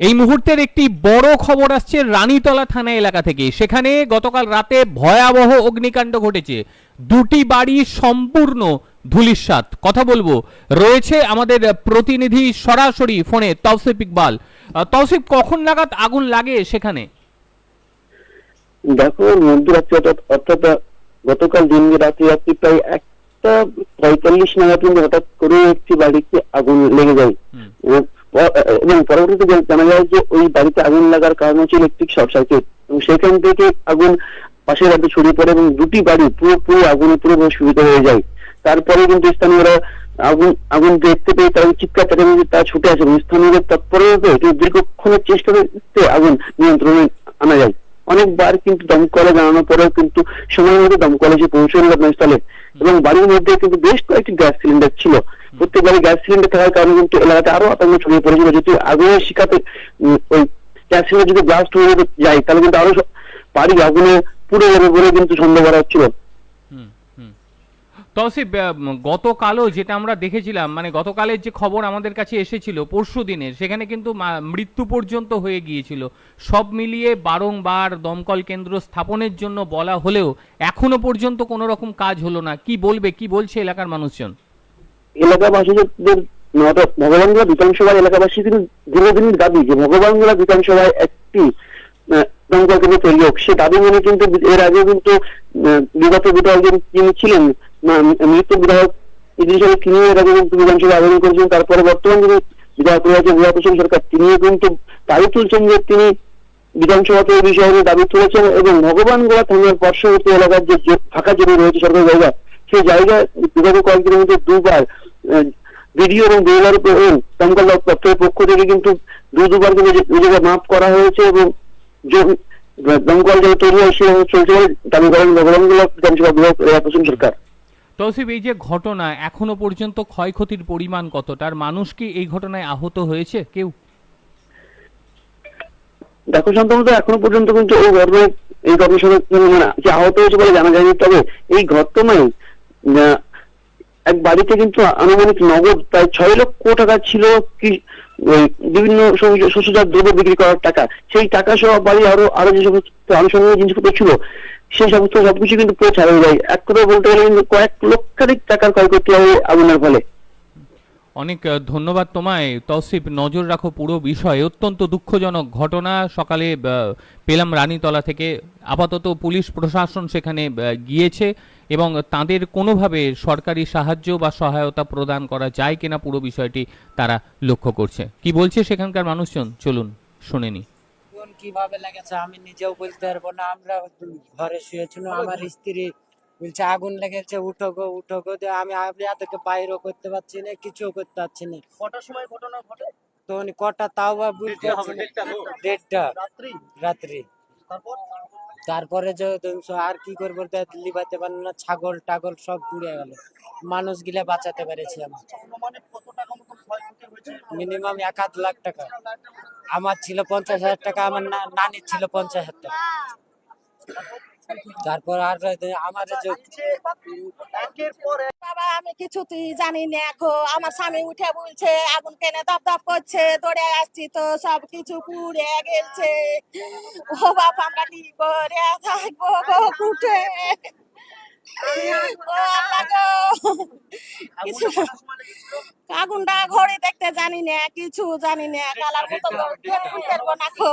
এই মুহূর্তের একটি বড় খবর আসছে রানীতলা থানা এলাকা থেকে। সেখানে গতকাল রাতে ভয়াবহ অগ্নিকাণ্ড ঘটেছে। দুটি বাড়ি সম্পূর্ণ ধুলিস্বাত কথা বলব রয়েছে আমাদের প্রতিনিধি সরাসরি ফোনে তৌসিফ ইকবাল। তৌসিফ কখন নাগাদ আগুন লাগে সেখানে? দেখো মধ্যরাত্রি অর্থাৎ গতকাল দিন রাত্রি রাত্রি প্রায় একটা পঁয়তাল্লিশ নাগাদ হঠাৎ করে একটি বাড়িতে আগুন লেগে যায়। এবং এবং পরবর্তীতে জানা যায় যে ওই বাড়িতে আগুন লাগার কারণ হচ্ছে ইলেকট্রিক শর্ট সার্কিট এবং সেখান থেকে আগুন পাশের বাড়িতে ছড়িয়ে পড়ে এবং দুটি বাড়ি পুরোপুরি আগুনে পুরো সুবিধা হয়ে যায়। তারপরে কিন্তু স্থানীয়রা আগুন আগুন দেখতে পেয়ে তারা চিৎকার চেঁচামেচি তারা ছুটে আসে এবং স্থানীয়দের তৎপরভাবে কিন্তু দীর্ঘক্ষণের চেষ্টা করতে আগুন নিয়ন্ত্রণে আনা যায়। অনেকবার কিন্তু দমকলে জানানোর পরেও কিন্তু সময় মতো দমকলে এসে পৌঁছল ঘটনাস্থলে এবং বাড়ির মধ্যে কিন্তু বেশ কয়েকটি গ্যাস সিলিন্ডার ছিল প্রত্যেক বাড়ি গ্যাস সিলিন্ডার থাকার কারণে কিন্তু এলাকাতে আরও আতঙ্ক ছড়িয়ে পড়েছিল যদি আগুনের শিকাতে ওই গ্যাস সিলিন্ডার যদি ব্লাস্ট হয়ে যায়, তাহলে কিন্তু আরও বাড়ি আগুনে পুড়ে যাবে বলে কিন্তু সন্দেহ করা হচ্ছিল। তৌসিফ গতকালও যেটা আমরা দেখেছিলাম মানে গতকালের যে খবর আমাদের কাছে এসেছিল, পরশু দিনের, সেখানে কিন্তু মৃত্যু পর্যন্ত হয়ে গিয়েছিল। সব মিলিয়ে বারংবার দমকল কেন্দ্র স্থাপনের জন্য বলা হলেও এখনও পর্যন্ত কোনো রকম কাজ হলো না। কি বলবে, কি বলছে এলাকার মানুষজন? এলাকাবাসীদের ভগবানগোলা বিধানসভার এলাকাবাসী কিন্তু দীর্ঘদিনের দাবি যে ভগবানগোলা বিধানসভায় একটি দমকল কেন্দ্র তৈরি হোক। সে দাবি মেনে কিন্তু এর আগে কিন্তু বিগত বিধায়ক যিনি- যিনি ছিলেন মা- মৃত বিধায়ক ইদ্রিস তিনি এর আগে কিন্তু বিধানসভায় আবেদন করেছেন তারপরে বর্তমান যিনি বিধায়ক রয়েছে বিধায়ক হোসেন সরকার, তিনিও কিন্তু দাবি তুলছেন যে তিনি বিধানসভাতে এই বিষয়ে দাবি তুলেছেন এবং ভগবানগোলা থানার পার্শ্ববর্তী এলাকার যে ফাঁকা জমি রয়েছে সরকারি জায়গা, সেই জায়গায় বিগত কয়েকদিনের মধ্যে দুবার বিডিও এবং উপর দমকল দপ্তরের পক্ষ থেকে কিন্তু দু, দুবার কিন্তু নিজেকে মাফ করা হয়েছে এবং দমকল যে তৈরি হয় সে চলছে বলে দাবি করেন ভগবানগোলা বিধানসভা বিধায়ক সরকার। তৌসিফ এই যে ঘটনা, এখনও পর্যন্ত ক্ষয়ক্ষতির পরিমাণ কতটা? আর মানুষ কি এই ঘটনায় আহত হয়েছে কেউ? দেখো শান্তমতো এখনও পর্যন্ত কিন্তু এই ঘটনায় এই কোনো মানে যে আহত হয়েছে বলে জানা যায়নি। তবে এই ঘটনায় এক বাড়িতে কিন্তু আনুমানিক নগদ প্রায় ছয় লক্ষ টাকা ছিল কি বিভিন্ন শস্যজাত দ্রব্য বিক্রি করার টাকা। সেই টাকা সহ বাড়ি আরও আরও যে সমস্ত আনুষঙ্গিক জিনিসপত্র ছিল সেই সমস্ত সবকিছু কিন্তু পুরো ছাড়া যায়। এক কথা বলতে গেলে কিন্তু কয়েক লক্ষাধিক টাকার ক্ষয়ক্ষতি এই আগুনের ফলে। অনেক ধন্যবাদ তোমায়। তৌসিফ, নজর রাখো পুরো বিষয়। অত্যন্ত দুঃখজনক ঘটনা। সকালে পেলাম রানীতলা থেকে। আপাতত পুলিশ প্রশাসন সেখানে গিয়েছে এবং তাদের কোনোভাবে সরকারি সাহায্য বা সহায়তা প্রদান করা যায় কিনা পুরো বিষয়টি তারা লক্ষ্য করছে। কি বলছে সেখানকার মানুষজন? চলুন, শুনে নি কোন কীভাবে লেগেছে আমি নিজেও বলতে পারব না আমরা ঘরে শুয়েছিল আমার স্ত্রী বলছে আগুন লেগেছে উঠো গো উঠো গো আমি আপনাদেরকে বাইরেও করতে পারছি না কিছুও করতে পারছি না। কটার সময় ঘটনা ঘটে? কটা তাও বা দেড়টা রাত্রি? তারপরে? যে আর কি করব লিবাতে পারল না ছাগল টাগল সব পুড়ে গেল। মানুষ গিলা বাঁচাতে পেরেছি আমি। মিনিমাম এক আধ লাখ টাকা। আমার ছিল পঞ্চাশ হাজার টাকা আমার না- নানির ছিল পঞ্চাশ হাজার টাকা। তারপর আর আমার বাবা আমি কিছুতেই জানি না এখন আমার স্বামী উঠে বলছে আগুন কেনে দপ দপ করছে দৌড়ে আসছি তো সব কিছু পুড়ে গেছে ও বাপ আমরা কি করে থাকব গো উঠে? ও আল্লাহ গো। কিছু আগুনটা ঘরে দেখতে জানি না কিছু জানি না। কালার মতো বলতে পারব না খো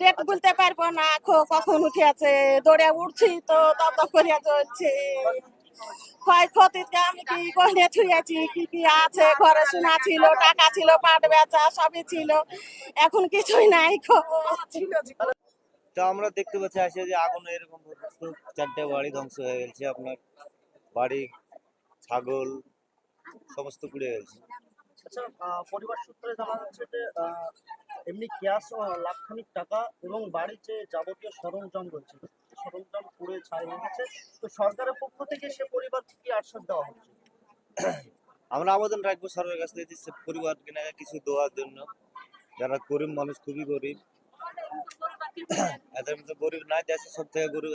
ডেট বলতে পারব না খো কখন উঠে আছে দৌড়ে উঠছি তো দপ দপ করিয়া চলছে। ক্ষয়ক্ষতিতে আমি কি কি কি আছে? ঘরে সোনা ছিল টাকা ছিল পাট বেচা সবই ছিল। এখন কিছুই নাই খো তো আমরা দেখতে পাচ্ছি আসে যে আগুন এরকম চারটে বাড়ি ধ্বংস হয়ে গেছে। আপনার বাড়ি ছাগল সমস্ত পুড়ে গেছে। আচ্ছা আহ, পরিবার সূত্রে জানা যাচ্ছে যে আহ, এমনি ক্যাশ লাখখানিক টাকা এবং বাড়ির যে যাবতীয় সরঞ্জাম রয়েছে সরঞ্জাম পুড়ে ছাই হয়ে গেছে। তো সরকারের পক্ষ থেকে সে পরিবারকে কি আশ্বাস দেওয়া হচ্ছে? আমরা আবেদন রাখব সরকারের কাছ থেকে যে সে পরিবার কিনা কিছু দেওয়ার জন্য। যারা গরিব মানুষ খুবই গরিব। এদের মধ্যে গরিব নাই দেশে সব থেকে গরিব।